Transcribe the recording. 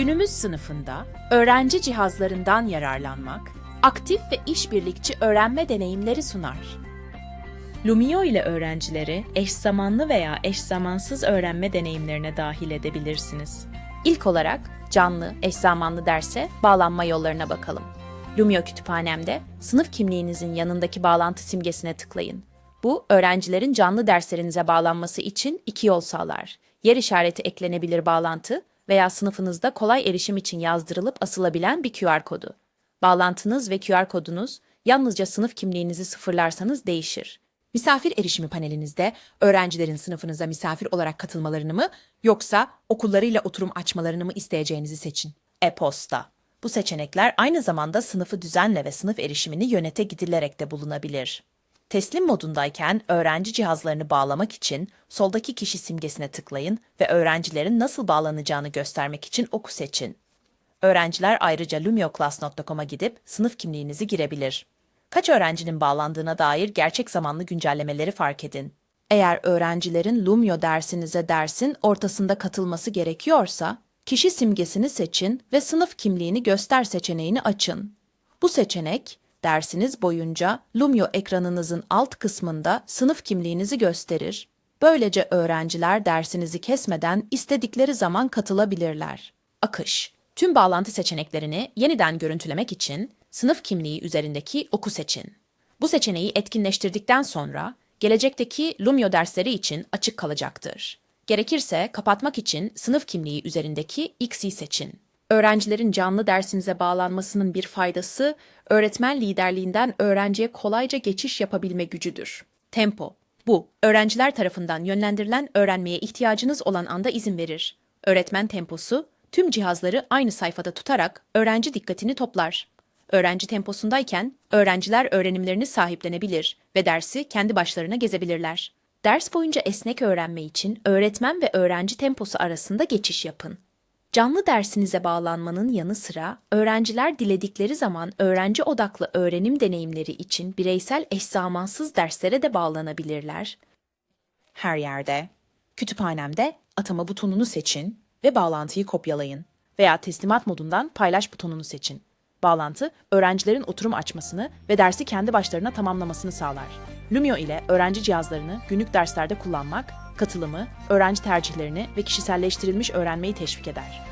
Günümüz sınıfında öğrenci cihazlarından yararlanmak, aktif ve işbirlikçi öğrenme deneyimleri sunar. Lumio ile öğrencileri eş zamanlı veya eş zamansız öğrenme deneyimlerine dahil edebilirsiniz. İlk olarak canlı, eş zamanlı derse bağlanma yollarına bakalım. Lumio kütüphanemde sınıf kimliğinizin yanındaki bağlantı simgesine tıklayın. Bu, öğrencilerin canlı derslerinize bağlanması için iki yol sağlar. Yer işareti eklenebilir bağlantı veya sınıfınızda kolay erişim için yazdırılıp asılabilen bir QR kodu. Bağlantınız ve QR kodunuz yalnızca sınıf kimliğinizi sıfırlarsanız değişir. Misafir erişimi panelinizde öğrencilerin sınıfınıza misafir olarak katılmalarını mı yoksa okullarıyla oturum açmalarını mı isteyeceğinizi seçin. E-posta. Bu seçenekler aynı zamanda sınıfı düzenle ve sınıf erişimini yönete gidilerek de bulunabilir. Teslim modundayken öğrenci cihazlarını bağlamak için soldaki kişi simgesine tıklayın ve öğrencilerin nasıl bağlanacağını göstermek için oku seçin. Öğrenciler ayrıca lumioclass.com'a gidip sınıf kimliğinizi girebilir. Kaç öğrencinin bağlandığına dair gerçek zamanlı güncellemeleri fark edin. Eğer öğrencilerin Lumio dersinize dersin ortasında katılması gerekiyorsa, kişi simgesini seçin ve sınıf kimliğini göster seçeneğini açın. Bu seçenek, dersiniz boyunca Lumio ekranınızın alt kısmında sınıf kimliğinizi gösterir. Böylece öğrenciler dersinizi kesmeden istedikleri zaman katılabilirler. Akış. Tüm bağlantı seçeneklerini yeniden görüntülemek için sınıf kimliği üzerindeki oku seçin. Bu seçeneği etkinleştirdikten sonra gelecekteki Lumio dersleri için açık kalacaktır. Gerekirse kapatmak için sınıf kimliği üzerindeki X'i seçin. Öğrencilerin canlı dersinize bağlanmasının bir faydası, öğretmen liderliğinden öğrenciye kolayca geçiş yapabilme gücüdür. Tempo. Bu, öğrenciler tarafından yönlendirilen öğrenmeye ihtiyacınız olan anda izin verir. Öğretmen temposu, tüm cihazları aynı sayfada tutarak öğrenci dikkatini toplar. Öğrenci temposundayken öğrenciler öğrenimlerini sahiplenebilir ve dersi kendi başlarına gezebilirler. Ders boyunca esnek öğrenme için öğretmen ve öğrenci temposu arasında geçiş yapın. Canlı dersinize bağlanmanın yanı sıra öğrenciler diledikleri zaman öğrenci odaklı öğrenim deneyimleri için bireysel eş zamansız derslere de bağlanabilirler. Her yerde, kütüphanemde atama butonunu seçin ve bağlantıyı kopyalayın. veya teslimat modundan paylaş butonunu seçin. Bağlantı, öğrencilerin oturum açmasını ve dersi kendi başlarına tamamlamasını sağlar. Lumio ile öğrenci cihazlarını günlük derslerde kullanmak, katılımı, öğrenci tercihlerini ve kişiselleştirilmiş öğrenmeyi teşvik eder.